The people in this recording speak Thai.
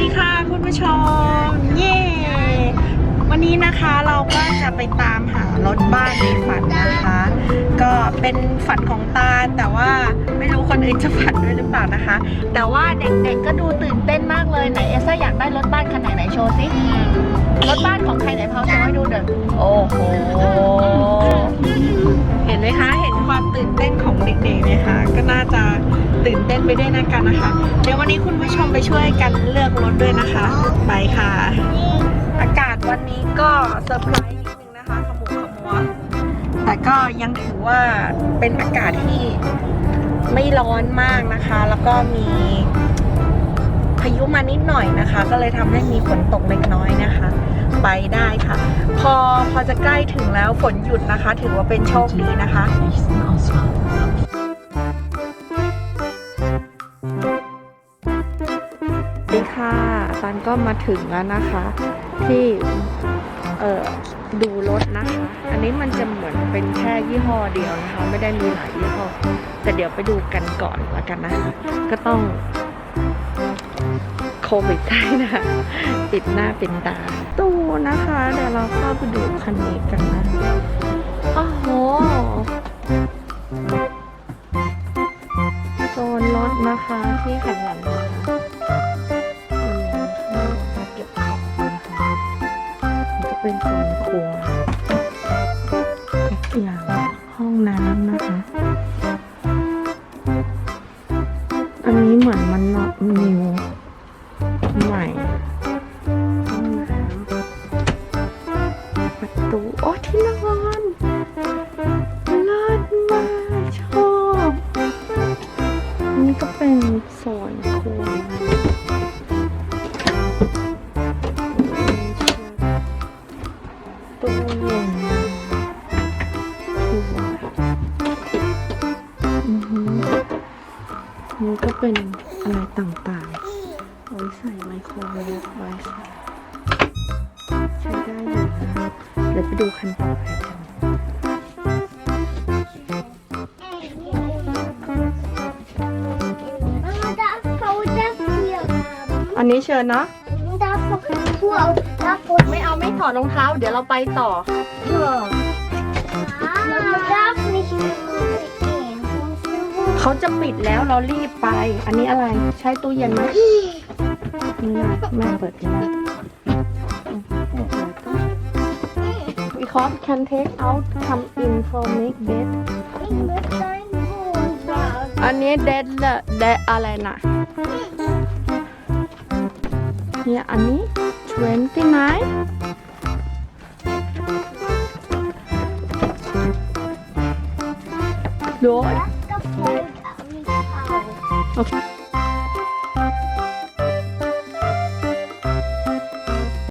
ดีค่ะคุณผู้ชม เย้วันนี้นะคะเราก็จะไปตามหารถบ้านในฝันนะคะ ก็เป็นฝันของตาแต่ว่าไม่รู้คนอื่นจะฝันด้วยหรือเปล่านะคะ แต่ว่าเด็กๆก็ดูตื่นเต้นมากเลยไหนเอซ่าอยากได้รถบ้านคันไหนไหนโชว์สิรถบ้านของใครไหนพาโชว์ให้ดูเด้อโอ้โห ตื่นเต้นไปด้วยนะกันนะคะ เดี๋ยววันนี้คุณผู้ชมไปช่วยกันเลือกรถด้วยนะคะ ไปค่ะ อากาศวันนี้ก็เซอร์ไพรส์นิดนึงนะคะขมุกขมัวแต่ก็ยังถือว่าเป็นอากาศที่ไม่ร้อนมากนะคะ แล้วก็มีพายุมานิดหน่อยนะคะ ก็เลยทำให้มีฝนตกเล็กน้อยนะคะ ไปได้ค่ะ พอพอจะใกล้ถึงแล้วฝนหยุดนะคะ ถือว่าเป็นโชคดีนะคะ ค่ะตันก็มาถึงแล้วนะคะ ที่เอ่อดูรถนะคะ อันนี้มันจะเหมือนเป็นแค่ยี่ห้อเดียวนะคะ ไม่ได้มีหลายยี่ห้อ แต่เดี๋ยวไปดูกันก่อนละกันนะคะก็ต้องโควิดใช่นะคะปิดหน้าปิดตา ตู้นะคะ เดี๋ยวเราเข้าไปดูคันนี้กันนะโอ้โหโซนรถนะคะที่หันหลัง อย่างห้องน้ำนะคะ อันนี้เหมือนมันนอตนิวใหม่ห้องน้ำประตู โอ้ที่นอน นี่ก็เป็นอะไรต่างๆเอาไว้ใส่ไมโครเวฟไว้ค่ะใช้ได้อยู่นะเดี๋ยวไปดูคันต่อไปกัน Mamma, där får det fler. อันนี้เชิญเนาะ Där får två. Där får ไม่เอาไม่ถอดรองเท้า เดี๋ยวเราไปต่อ två. Mamma, där får ni köpa en. เขาจะปิดแล้วเรารีบไป อันนี้อะไร ใช้ตู้เย็นไหมนี่นะแม่เปิดให้นะ because can take out come in for make bed อันนี้เด็ดละเดดอะไรนะเนี่ยอันนี้ twenty nine ดย Okay.